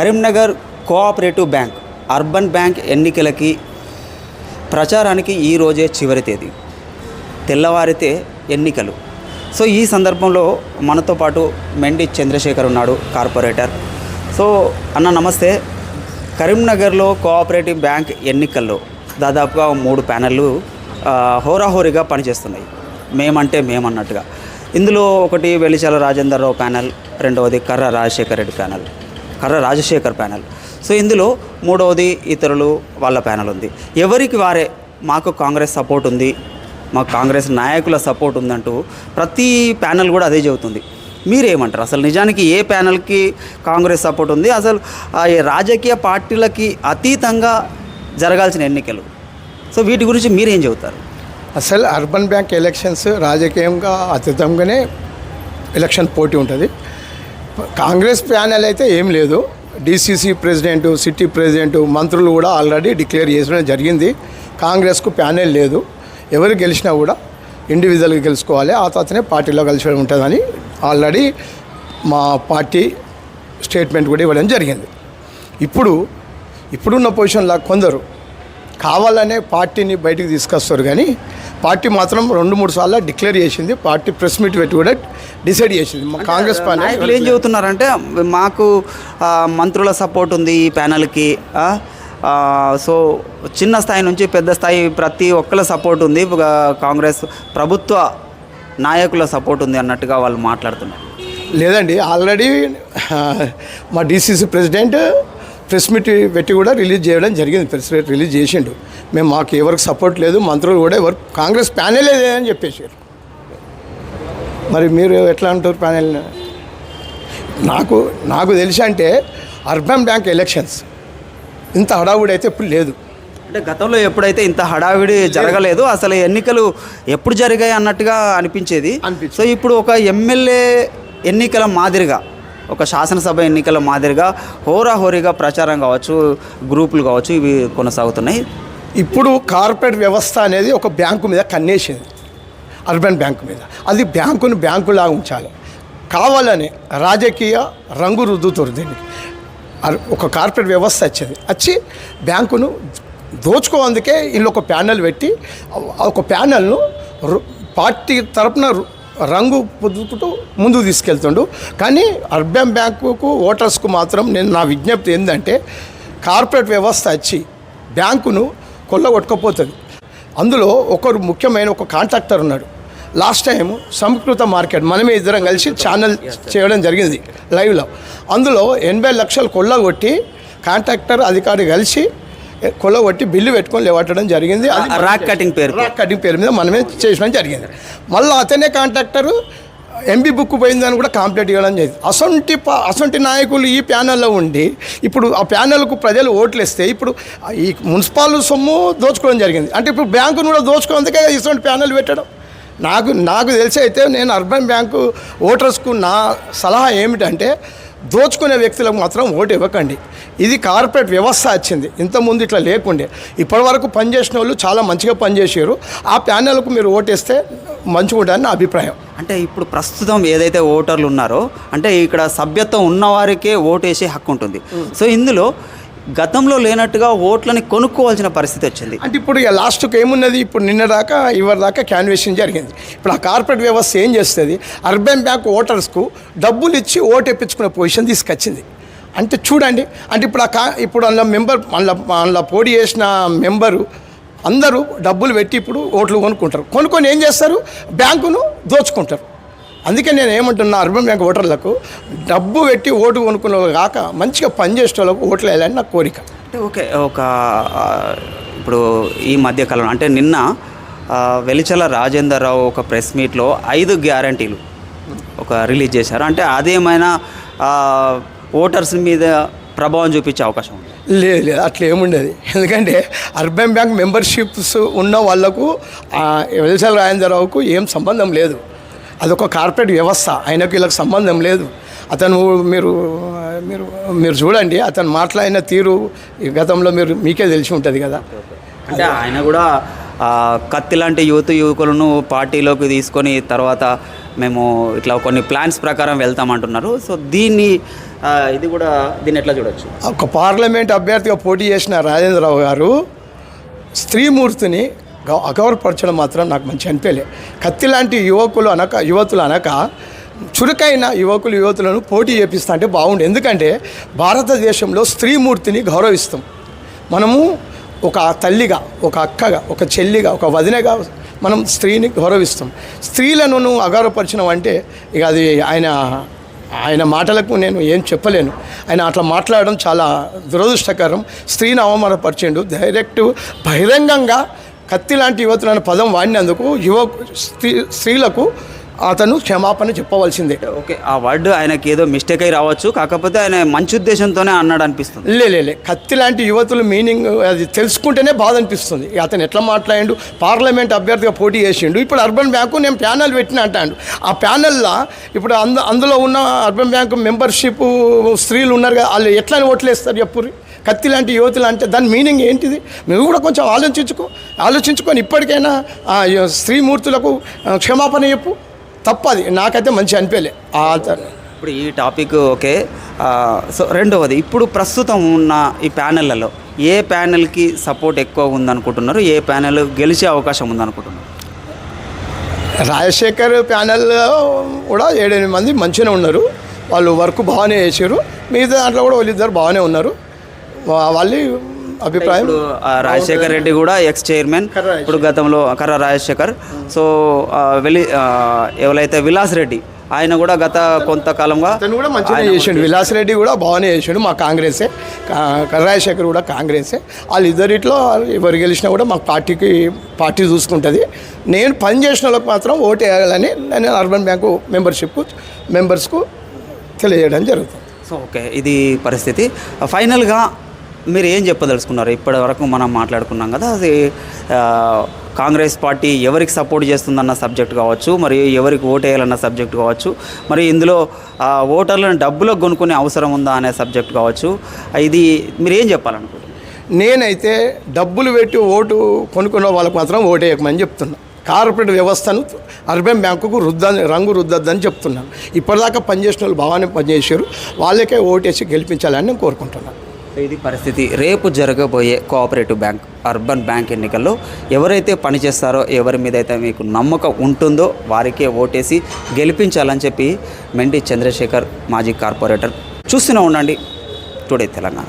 Karimnagar cooperative bank urban bank ఎన్నికలకి ప్రచారానికి ఈ రోజే చివరి తేదీ. తెల్లవారితే ఎన్నికలు. సో ఈ సందర్భంలో మనతో పాటు మెండి చంద్రశేఖర్ ఉన్నాడు కార్పొరేటర్. సో అన్న నమస్తే. కరీంనగర్లో కోఆపరేటివ్ బ్యాంక్ ఎన్నికల్లో దాదాపుగా మూడు ప్యానెళ్ళు హోరాహోరీగా పనిచేస్తున్నాయి. మేమంటే మేమన్నట్టుగా. ఇందులో ఒకటి వెలిచాల రాజేందర్రావు ప్యానెల్ రెండవది కర్ర రాజశేఖర్ రెడ్డి ప్యానెల్. కర్ర రాజశేఖర్ ప్యానెల్. సో ఇందులో మూడవది ఇతరులు వాళ్ళ ప్యానెల్ ఉంది. ఎవరికి వారే మాకు కాంగ్రెస్ సపోర్ట్ ఉంది మాకు కాంగ్రెస్ నాయకుల సపోర్ట్ ఉందంటూ ప్రతి ప్యానెల్ కూడా అదే చెబుతుంది. మీరేమంటారు? అసలు నిజానికి ఏ ప్యానెల్కి కాంగ్రెస్ సపోర్ట్ ఉంది? అసలు రాజకీయ పార్టీలకి అతీతంగా జరగాల్సిన ఎన్నికలు. సో వీటి గురించి మీరేం చెబుతారు? అసలు అర్బన్ బ్యాంక్ ఎలక్షన్స్ రాజకీయంగా అతీతంగానే ఎలక్షన్ పోటీ ఉంటుంది. కాంగ్రెస్ ప్యానెల్ అయితే ఏం లేదు. డిసిసి ప్రెసిడెంట్ సిటీ ప్రెసిడెంట్ మంత్రులు కూడా ఆల్రెడీ డిక్లేర్ చేసిన జరిగింది. కాంగ్రెస్కు ప్యానెల్ లేదు. ఎవరు గెలిచినా కూడా ఇండివిజువల్గా గెలుచుకోవాలి. ఆ తర్వాతనే పార్టీలో కలిసి ఉంటుందని ఆల్రెడీ మా పార్టీ స్టేట్మెంట్ కూడా ఇవ్వడం జరిగింది. ఇప్పుడు ఇప్పుడున్న పొజిషన్లో కొందరు కావాలనే పార్టీని బయటికి తీసుకొస్తారు కానీ పార్టీ మాత్రం రెండు మూడు సార్లు డిక్లేర్ చేసింది. పార్టీ ప్రెస్ మీట్ పెట్టి కూడా డిసైడ్ చేసింది. మా కాంగ్రెస్ నాయకులు ఏం పార్టీ చెబుతున్నారంటే మాకు మంత్రుల సపోర్ట్ ఉంది ఈ ప్యానల్కి సో చిన్న స్థాయి నుంచి పెద్ద స్థాయి ప్రతి ఒక్కల సపోర్ట్ ఉంది. కాంగ్రెస్ ప్రభుత్వ నాయకుల సపోర్ట్ ఉంది అన్నట్టుగా వాళ్ళు మాట్లాడుతున్నారు. లేదండి ఆల్రెడీ మా డీసీసీ ప్రెసిడెంట్ ప్రెస్ మీట్ పెట్టి కూడా రిలీజ్ చేయడం జరిగింది. ప్రెస్ మీట్ రిలీజ్ చేసిండు. మేము మాకు ఎవరికి సపోర్ట్ లేదు మంత్రులు కూడా ఎవరు కాంగ్రెస్ ప్యానెలే లేదని చెప్పేసారు మరి మీరు ఎట్లా అంటారు ప్యానెల్? నాకు నాకు తెలిసి అంటే అర్బన్ బ్యాంక్ ఎలక్షన్స్ ఇంత హడావుడి అయితే ఇప్పుడు లేదు. అంటే గతంలో ఎప్పుడైతే ఇంత హడావిడి జరగలేదు అసలు ఎన్నికలు ఎప్పుడు జరిగాయి అన్నట్టుగా అనిపించేది. అనిపించింది. సో ఇప్పుడు ఒక ఎమ్మెల్యే ఎన్నికల మాదిరిగా ఒక శాసనసభ ఎన్నికల మాదిరిగా హోరాహోరీగా ప్రచారం కావచ్చు గ్రూపులు కావచ్చు ఇవి కొనసాగుతున్నాయి. ఇప్పుడు కార్పొరేట్ వ్యవస్థ అనేది ఒక బ్యాంకు మీద కన్నేసింది. అర్బన్ బ్యాంకు మీద. అది బ్యాంకును బ్యాంకులాగా ఉంచాలి. కావాలని రాజకీయ రంగు రుద్దుతారు దీనికి. ఒక కార్పొరేట్ వ్యవస్థ వచ్చింది. వచ్చి బ్యాంకును దోచుకోవందుకే వీళ్ళు ఒక ప్యానెల్ పెట్టి ఆ ఒక ప్యానెల్ను రు- పార్టీ తరపున రంగు పొద్దుకుంటూ ముందుకు తీసుకెళ్తుండు. కానీ అర్బన్ బ్యాంకుకు ఓటర్స్కు మాత్రం నేను నా విజ్ఞప్తి ఏంటంటే కార్పొరేట్ వ్యవస్థ వచ్చి బ్యాంకును కొల్లగొట్టుకపోతుంది. అందులో ఒకరు ముఖ్యమైన ఒక కాంట్రాక్టర్ ఉన్నాడు. లాస్ట్ టైం సంస్కృత మార్కెట్ మనమే ఇద్దరం కలిసి ఛానల్ చేయడం జరిగింది లైవ్లో. అందులో ఎనభై లక్షలు కొల్లగొట్టి కాంట్రాక్టర్ అధికారి కలిసి కొల్లగొట్టి బిల్లు పెట్టుకొని లేవట్టడం జరిగింది. రాక్ కటింగ్ పేరు రాక్ కటింగ్ పేరు మీద మనమే చేయడం జరిగింది. మళ్ళీ అతనే కాంట్రాక్టరు ఎంబీ బుక్ పోయిందని కూడా కంప్లైంట్ ఇవ్వడం జరిగింది అసొంటి ప- అసొంటి నాయకులు ఈ ప్యానెల్లో ఉండి ఇప్పుడు ఆ ప్యానెల్కు ప్రజలు ఓట్లు ఇస్తే ఇప్పుడు ఈ మున్సిపాల్ సొమ్ము దోచుకోవడం జరిగింది. అంటే ఇప్పుడు బ్యాంకును కూడా దోచుకోవడానికే ఇటువంటి ప్యానెల్ పెట్టడం. నాకు నాకు తెలిసి అయితే నేను అర్బన్ బ్యాంకు ఓటర్స్కు నా సలహా ఏమిటంటే దోచుకునే వ్యక్తులకు మాత్రం ఓటు ఇవ్వకండి. ఇది కార్పొరేట్ వ్యవస్థ వచ్చింది ఇంతకుముందు ఇట్లా లేకుండే. ఇప్పటివరకు పనిచేసిన వాళ్ళు చాలా మంచిగా పనిచేసారు ఆ ప్యానెల్కు మీరు ఓటేస్తే మంచిగా ఉంటుందని నా అభిప్రాయం. అంటే ఇప్పుడు ప్రస్తుతం ఏదైతే ఓటర్లు ఉన్నారో అంటే ఇక్కడ సభ్యత్వం ఉన్నవారికే ఓటేసే హక్కు ఉంటుంది సో ఇందులో గతంలో లేనట్టుగా ఓట్లని కొనుక్కోవాల్సిన పరిస్థితి వచ్చింది. అంటే ఇప్పుడు ఇక లాస్ట్కి ఏమున్నది? ఇప్పుడు నిన్న దాకా ఇవరి దాకా క్యాన్వేషన్ జరిగింది. ఇప్పుడు ఆ కార్పొరేట్ వ్యవస్థ ఏం చేస్తుంది? అర్బన్ బ్యాంక్ ఓటర్స్కు డబ్బులు ఇచ్చి ఓటు ఇప్పించుకునే పొజిషన్ తీసుకొచ్చింది. అంటే చూడండి అంటే ఇప్పుడు ఆ కా ఇప్పుడు అందులో మెంబర్ అందులో అందులో పోటీ చేసిన మెంబరు అందరూ డబ్బులు పెట్టి ఇప్పుడు ఓట్లు కొనుక్కుంటారు. కొనుక్కొని ఏం చేస్తారు? బ్యాంకును దోచుకుంటారు. అందుకే నేను ఏమంటున్నా అర్బన్ బ్యాంక్ ఓటర్లకు డబ్బు పెట్టి ఓటు కొనుక్కునే కాక మంచిగా పనిచేసే వాళ్ళకు ఓట్లు వేయాలని నా కోరిక. అంటే ఓకే ఒక ఇప్పుడు ఈ మధ్య కాలంలో అంటే నిన్న వెలిచల రాజేందర్ రావు ఒక ప్రెస్ మీట్లో ఐదు గ్యారంటీలు ఒక రిలీజ్ చేశారు. అంటే అదేమైనా ఓటర్స్ మీద ప్రభావం చూపించే అవకాశం ఉంది? లేదు లేదు అట్లా ఏముండదు. ఎందుకంటే అర్బన్ బ్యాంక్ మెంబర్షిప్స్ ఉన్న వాళ్ళకు వెలిసల రాజేంద్రరావుకు ఏం సంబంధం లేదు. అదొక కార్పొరేట్ వ్యవస్థ. ఆయనకు వీళ్ళకి సంబంధం లేదు. అతను మీరు మీరు మీరు చూడండి అతను మాట్లాడిన తీరు గతంలో మీరు మీకే తెలిసి ఉంటుంది కదా. అంటే ఆయన కూడా కత్తి లాంటి యూత్ యువకులను పార్టీలోకి తీసుకొని తర్వాత మేము ఇట్లా కొన్ని ప్లాన్స్ ప్రకారం వెళ్తామంటున్నారు. సో దీన్ని ఇది కూడా దీన్ని ఎట్లా చూడొచ్చు? ఒక పార్లమెంట్ అభ్యర్థిగా పోటీ చేసిన రాజేంద్రరావు గారు స్త్రీమూర్తిని అగౌరవపరచడం మాత్రం నాకు మంచి అనిపించలే. కత్తి లాంటి యువకులు అనక యువతులు అనక చురుకైన యువకులు యువతులను పోటీ చేపిస్తా అంటే బాగుండు. ఎందుకంటే భారతదేశంలో స్త్రీమూర్తిని గౌరవిస్తాం. మనము ఒక తల్లిగా ఒక అక్కగా ఒక చెల్లిగా ఒక వదినగా మనం స్త్రీని గౌరవిస్తాం. స్త్రీలను నువ్వు అంటే ఇక అది ఆయన ఆయన మాటలకు నేను ఏం చెప్పలేను. ఆయన అట్లా మాట్లాడడం చాలా దురదృష్టకరం. స్త్రీని అవమానపరిచిండు. డైరెక్ట్ బహిరంగంగా కత్తి లాంటి యువతులు అనే పదం వాడినందుకు యువ స్త్రీ స్త్రీలకు అతను క్షమాపణ చెప్పవలసిందే. ఓకే ఆ వర్డ్ ఆయనకి ఏదో మిస్టేక్ అయి రావచ్చు కాకపోతే ఆయన మంచి ఉద్దేశంతోనే అన్నాడు అనిపిస్తుంది. లే లే, లే కత్తి లాంటి యువతులు మీనింగ్ అది తెలుసుకుంటేనే బాధ అనిపిస్తుంది. అతను ఎట్లా మాట్లాడిండు పార్లమెంట్ అభ్యర్థిగా పోటీ చేసిండు ఇప్పుడు అర్బన్ బ్యాంకు నేను ప్యానల్ పెట్టిన అంటాడు. ఆ ప్యానల్లో ఇప్పుడు అంద అందులో ఉన్న అర్బన్ బ్యాంకు మెంబర్షిప్ స్త్రీలు ఉన్నారు కదా వాళ్ళు ఎట్లా ఓట్లేస్తారు చెప్పుర్రి. కత్తి లాంటి యువతులు అంటే దాని మీనింగ్ ఏంటిది? నువ్వు కూడా కొంచెం ఆలోచించుకో. ఆలోచించుకొని ఇప్పటికైనా స్త్రీమూర్తులకు క్షమాపణ చెప్పు. తప్పది. నాకైతే మంచి అనిపించలే ఇప్పుడు ఈ టాపిక్ ఓకే. సో రెండవది ఇప్పుడు ప్రస్తుతం ఉన్న ఈ ప్యానెళ్ళలో ఏ ప్యానెల్కి సపోర్ట్ ఎక్కువ ఉందనుకుంటున్నారు? ఏ ప్యానెల్ గెలిచే అవకాశం ఉందనుకుంటున్నారు? రాజశేఖర్ ప్యానెల్లో కూడా ఏడెనిమిది మంది మంచిగానే ఉన్నారు. వాళ్ళు వర్క్ బాగానే చేశారు. మిగతా దాంట్లో కూడా వాళ్ళిద్దరు బాగానే ఉన్నారు. వాళ్ళ అభిప్రాయం రాజశేఖర్ రెడ్డి కూడా ఎక్స్ చైర్మన్. ఇప్పుడు గతంలో కర్ర రాజశేఖర్. సో ఆ, ఎవరైతే విలాస్ రెడ్డి ఆయన కూడా గత కొంతకాలంగా కూడా మంచిగా చేసిండు. విలాస్ రెడ్డి కూడా బాగానే చేసిండు. మా కాంగ్రెసే. కర్రాజశేఖర్ కూడా కాంగ్రెసే. వాళ్ళిద్దరిట్లో ఎవరు గెలిచినా కూడా మా పార్టీకి పార్టీ చూసుకుంటుంది. నేను పని చేసిన వాళ్ళకి మాత్రం ఓటు వేయాలని నేను అర్బన్ బ్యాంకు మెంబర్షిప్ మెంబర్స్కు తెలియజేయడం జరుగుతుంది. So okay. ఇది పరిస్థితి. ఫైనల్గా మీరు ఏం చెప్పదలుచుకున్నారు? ఇప్పటి వరకు మనం మాట్లాడుకున్నాం కదా అది కాంగ్రెస్ పార్టీ ఎవరికి సపోర్ట్ చేస్తుందన్న సబ్జెక్ట్ కావచ్చు మరి ఎవరికి ఓటు వేయాలన్న సబ్జెక్ట్ కావచ్చు మరి ఇందులో ఓటర్లను డబ్బులో కొనుక్కునే అవసరం ఉందా అనే సబ్జెక్ట్ కావచ్చు. ఇది మీరు ఏం చెప్పాలనుకుంటున్నారు? నేనైతే డబ్బులు పెట్టి ఓటు కొనుక్కున్న వాళ్ళకు మాత్రం ఓటు వేయకమని చెప్తున్నా. కార్పొరేట్ వ్యవస్థను అర్బన్ బ్యాంకుకు రుద్దని రంగు రుద్దద్దని చెప్తున్నాను. ఇప్పటిదాకా పనిచేసిన వాళ్ళు బాగానే పనిచేశారు. వాళ్ళకే ఓటేసి గెలిపించాలని నేను కోరుకుంటున్నాను. ఇది పరిస్థితి. రేపు జరగబోయే కోఆపరేటివ్ బ్యాంక్ అర్బన్ బ్యాంక్ ఎన్నికల్లో ఎవరైతే పనిచేస్తారో ఎవరి మీద అయితే మీకు నమ్మకం ఉంటుందో వారికే ఓటేసి గెలిపించాలని చెప్పి మెండి చంద్రశేఖర్ మాజీ కార్పొరేటర్ చూస్తూనే ఉండండి. టుడే తెలంగాణ.